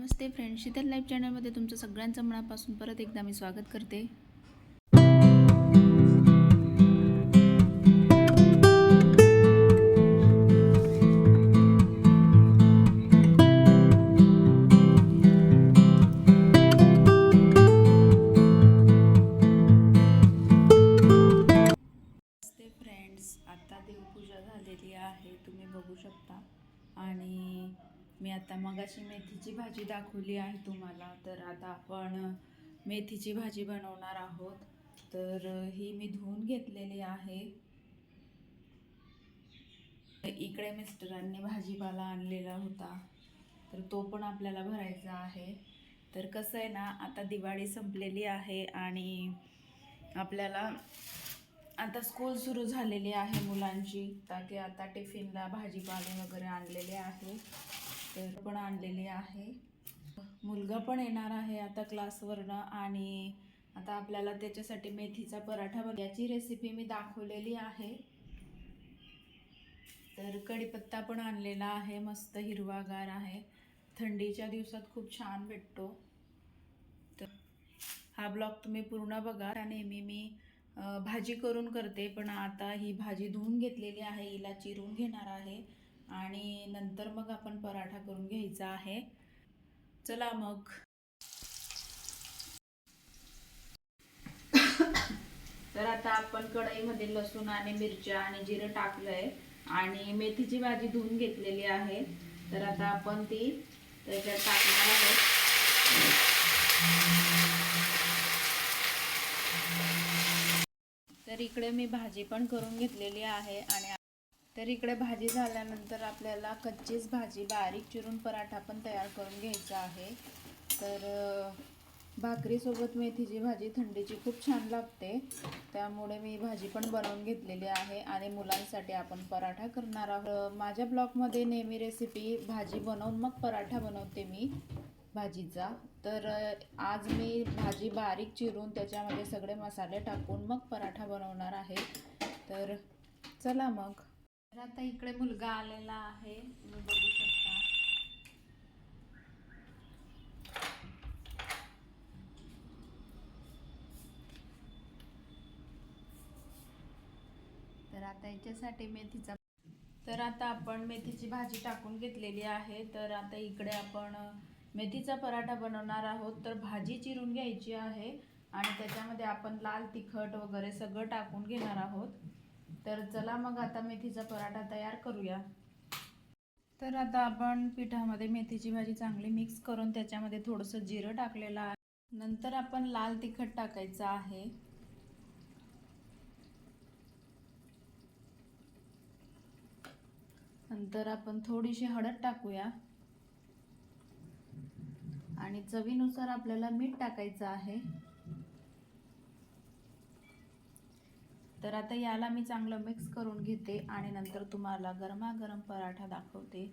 नमस्ते friend Sheetal live चॅनलमध्ये तुमचं सगळ्यांचं मनापासून परत एकदा मी स्वागत करते. भाजी दाखवली आहे तुम्हाला. तर आता आपण मेथीची भाजी बनवणार आहोत. तर ही मी धुवून घेतलेली आहे. इकडे मिस्टरांनी भाजीपाला आणलेला होता. तर तो पण आपल्याला भरायचा आहे. तर कसं आहे ना आता दिवाळी संपलेली आहे आणि आपल्याला आता स्कूल सुरू झालेली आहे मुलांची. ताकी आता टिफिनला भाजीपाले वगैरे आणलेले आहे. तर पण आणलेली आहे. मुलगा पण येणार आहे आता क्लासवरनं आणि आता आपल्याला त्याच्यासाठी मेथीचा पराठा बघ याची रेसिपी मी दाखवलेली आहे. तर कढीपत्ता पण आणलेला आहे मस्त हिरवागार आहे. थंडीच्या दिवसात खूप छान भेटतो. तर हा ब्लॉग तुम्ही पूर्ण बघा. नेहमी मी भाजी करून करते पण आता ही भाजी धुवून घेतलेली आहे हिला चिरून घेणार आहे. आणि नंतर मग आपण पराठा करून घ्यायचा आहे. चला मग. तर आता आपण कढईमध्ये लसूण आणि मिरच्या आणि जिरं टाकलंय. आणि मेथीची भाजी धुवून घेतलेली आहे. तर आता आपण ती त्याच्यात टाकणार आहोत. तर इकडे मी भाजी पण करून घेतलेली आहे आणि तर इकडे भाजी झाल्यानंतर आपल्याला कच्चीच भाजी बारीक चिरून पराठा पण तयार करून घ्यायचा आहे. तर भाकरीसोबत मेथीची भाजी थंडीची खूप छान लागते. त्यामुळे मी भाजी पण बनवून घेतलेली आहे आणि मुलांसाठी आपण पराठा करणार आहोत. माझ्या ब्लॉगमध्ये नेहमी रेसिपी भाजी बनवून मग पराठा बनवते मी भाजीचा. तर आज मी भाजी बारीक चिरून त्याच्यामध्ये सगळे मसाले टाकून मग पराठा बनवणार आहे. तर चला मग. तर आता इकडे मुलगा आलेला आहे. तुम्ही बघू शकता. तर आता याच्यासाठी मेथीचा तर आता आपण मेथीची भाजी टाकून घेतलेली आहे. तर आता इकडे आपण मेथीचा पराठा बनवणार आहोत. तर भाजी चिरून घ्यायची आहे. आणि त्याच्यामध्ये आपण लाल तिखट वगैरे सगळं टाकून घेणार आहोत. तर चला मग आता मेथीचा पराठा तयार करूया. तर आता आपण पिठामध्ये मेथीची भाजी चांगली मिक्स करून त्याच्यामध्ये थोडंसं जिरं टाकलेलं आहे. नंतर आपण लाल तिखट टाकायचं आहे. नंतर आपण थोडीशी हळद टाकूया. आणि चवीनुसार आपल्याला मीठ टाकायचं आहे. तर आता याला मी चांगलं मिक्स करून घेते आणि नंतर तुम्हाला गरमागरम पराठा दाखवते.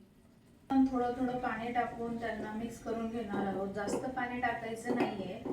आपण थोडं थोडं पाणी टाकून त्यांना मिक्स करून घेणार आहोत. जास्त पाणी टाकायचं नाहीये.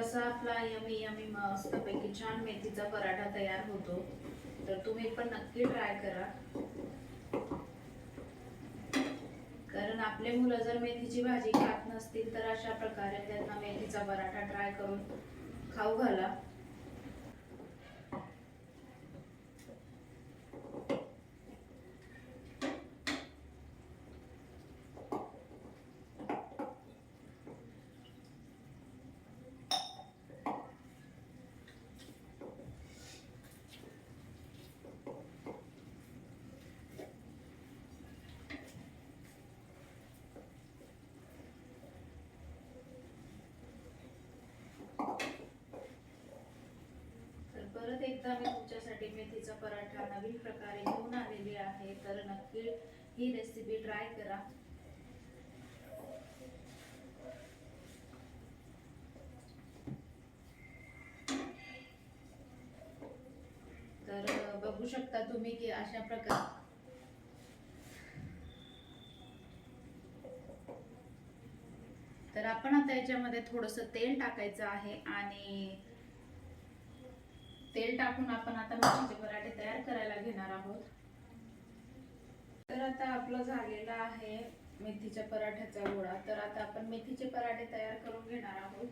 असा आपला यमी यमी मस्तपैकी छान मेथीचा पराठा तयार होतो. तर तुम्ही पण नक्की ट्राय करा. कारण आपले मुलं जर मेथीची भाजी खात नसतील तर अशा प्रकारे त्यांना मेथीचा पराठा ट्राय करून खाऊ घाला तर परत एकदा मी तुमच्यासाठी मेथीचा पराठा नवीन प्रकारे घेऊन आलेली आहे. तर नक्की ही रेसिपी ट्राय करा. तर बघू शकता तुम्ही की अशा प्रकार तर आपण आता याच्यामध्ये थोडस तेल टाकायचं आहे आणि तेल टाकून आपण आता मेथीचे पराठे तयार करायला घेणार आहोत. तर आता आपलं झालेलं आहे मेथीच्या पराठ्याचा गोळा. तर आता आपण मेथीचे पराठे तयार करून घेणार आहोत.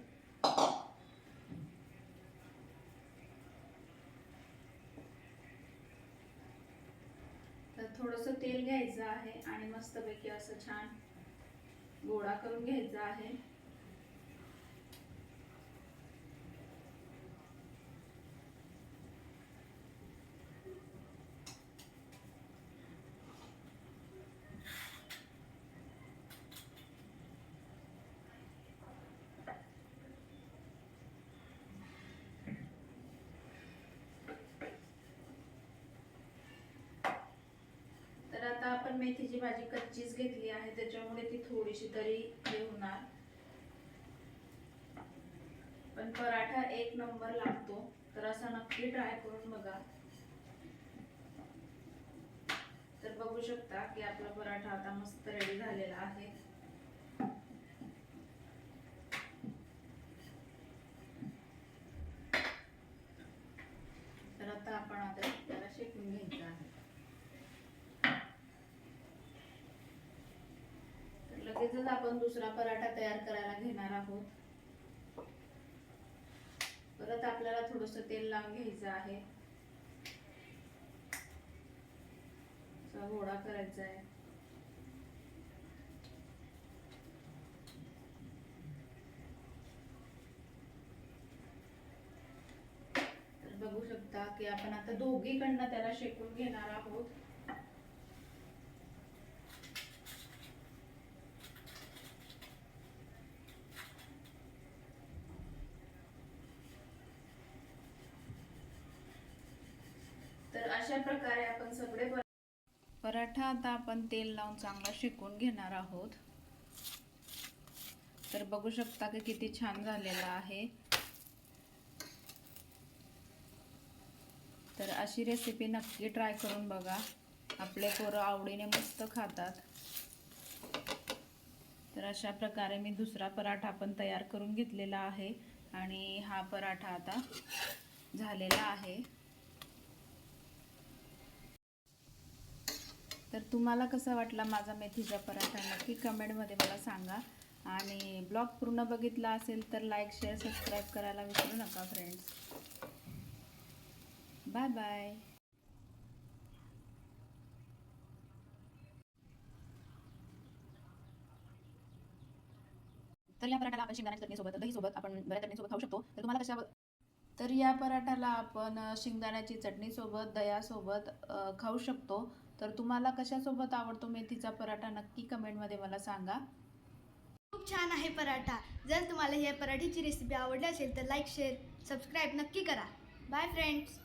तर थोडंसं तेल घ्यायचं आहे आणि मस्तपैकी असं छान गोळा करून घ्यायचा आहे तर आता आपण मेथीची भाजी कच्चीच घेतली आहे त्याच्यामुळे ती थोडीशी तरी हे होणार. पण पराठा एक नंबर लागतो तर असा नक्की ट्राय करून बघा. तर बघू शकता की आपला पराठा आता मस्त रेडी झालेला आहे तर आता आपण आता त्याला शेकून घ्यायचं आहे तर आपण दुसरा पराठा तयार करायला घेणार आहोत. परत आपल्याला थोडस तेल लावून घ्यायचं आहे. गोळा करायचा आहे. तर बघू शकता की आपण आता दोघीकडनं त्याला शेकून घेणार आहोत तर अशा प्रकारे आपण सगळे पराठा आता आपण तेल लावून चांगला शिकून घेणार आहोत. तर बघू शकता की किती छान झालेला आहे. तर अशी रेसिपी नक्की ट्राय करून बघा. आपले पोरं आवडीने मस्त खातात. तर अशा प्रकारे मी दुसरा पराठा पण तयार करून घेतलेला आहे. आणि हा पराठा आता झालेला आहे. तर तुम्हाला कसा वाटला माझा मेथीचा पराठा? नक्की कमेंटमध्ये मला सांगा. आणि ब्लॉग पूर्ण बघितला असेल तर लाईक शेअर सबस्क्राईब करायला विसरू नका फ्रेंड्स बाय बाय तर या पराठाला आपण शेंगदाण्याच्या चटणीसोबत दहीसोबत आपण बऱ्या चटणीसोबत खाऊ शकतो. तर तुम्हाला कशा तर या पराठाला आपण शेंगदाण्याची चटणीसोबत दह्यासोबत खाऊ शकतो. तर तुम्हाला कशासोबत आवडतो मेथीचा पराठा नक्की कमेंटमध्ये मला सांगा. खूप छान आहे पराठा. जर तुम्हाला या पराठीची रेसिपी आवडली असेल तर लाईक शेअर सबस्क्राईब नक्की करा. Bye friends